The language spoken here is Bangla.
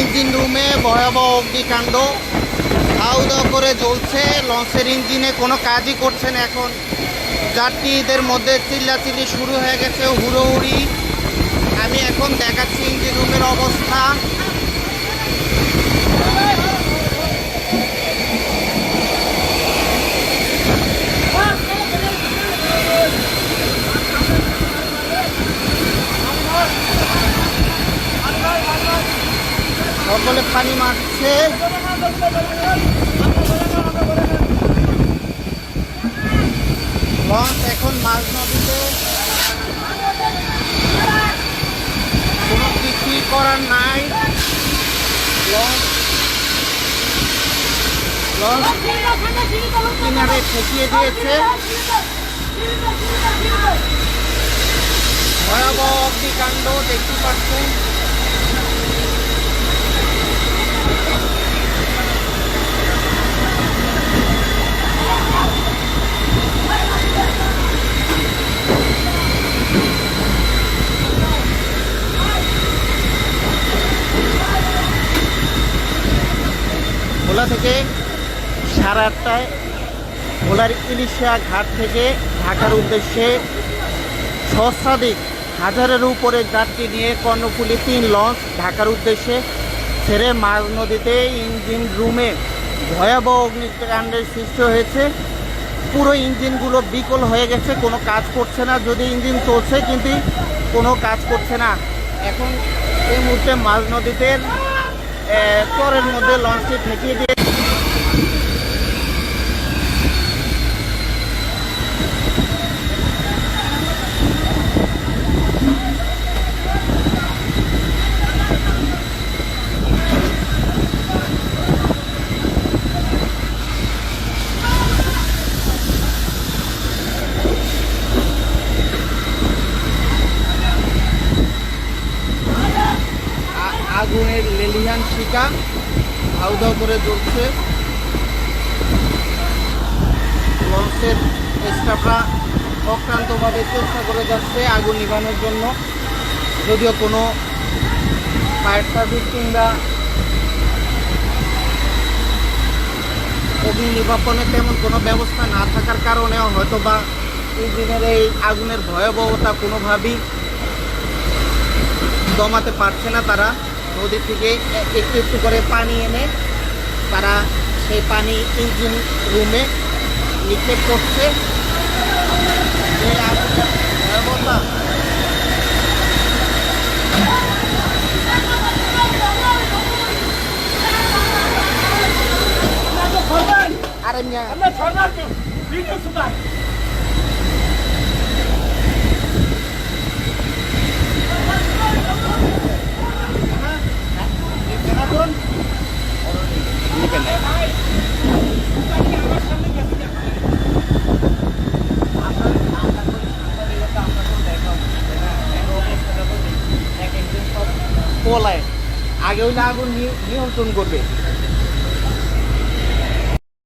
ইঞ্জিন রুমে ভয়াবহ অগ্নিকাণ্ড। ধাউ দাও করে জ্বলছে, লঞ্চের ইঞ্জিনে কোনো কাজই করছেন এখন। যাত্রীদের মধ্যে চিল্লাচিল্লি শুরু হয়ে গেছে, হুড়োহুড়ি। আমি এখন দেখাচ্ছি ইঞ্জিন রুমের অবস্থা। সকলে পানি মারছে। লঞ্চ এখন মাঝ নদীতে। কোনো কিছুই করার নাই। লঞ্চ লঞ্চ কিনারে ঠেকিয়ে দিয়েছে। ভয়াবহ অগ্নিকাণ্ড দেখতে পাচ্ছেন। ভোলা থেকে সাড়ে আটটায় ভোলার ইলিশা ঘাট থেকে ঢাকার উদ্দেশ্যে সহস্রাধিক হাজারের উপরে যাত্রী নিয়ে কর্ণফুলি তিন লঞ্চ ঢাকার উদ্দেশ্যে ছেড়ে মাঝ নদীতে ইঞ্জিন রুমে ভয়াবহ অগ্নিকাণ্ডের সৃষ্টি হয়েছে। পুরো ইঞ্জিনগুলো বিকল হয়ে গেছে, কোনো কাজ করছে না। যদি ইঞ্জিন চলছে, কিন্তু কোনো কাজ করছে না। এখন এই মুহূর্তে মাঝ নদীতে চরের মধ্যে লঞ্চটি ঠেকিয়ে দিয়ে আগুনের লেলিহান শিকা ধাউ ধাউ করে জ্বলছে। লঞ্চের স্টাফরা অক্রান্তভাবে চেষ্টা করে যাচ্ছে আগুন নিভানোর জন্য। যদিও কোনো ফায়ার সার্ভিস কিংবা অগ্নি নির্বাপনের তেমন কোনো ব্যবস্থা না থাকার কারণেও হয়তো বা এই দিনের এই আগুনের ভয়াবহতা কোনোভাবেই দমাতে পারছে না তারা। নদী থেকে একটু একটু করে পানি এনে তারা সেই পানি ইঞ্জিন রুমে নিক্ষেপ করছে। আরে মিয়া দেখাতুন পোলায় আগে হইলে আগুন নিয়ন্ত্রণ করবে।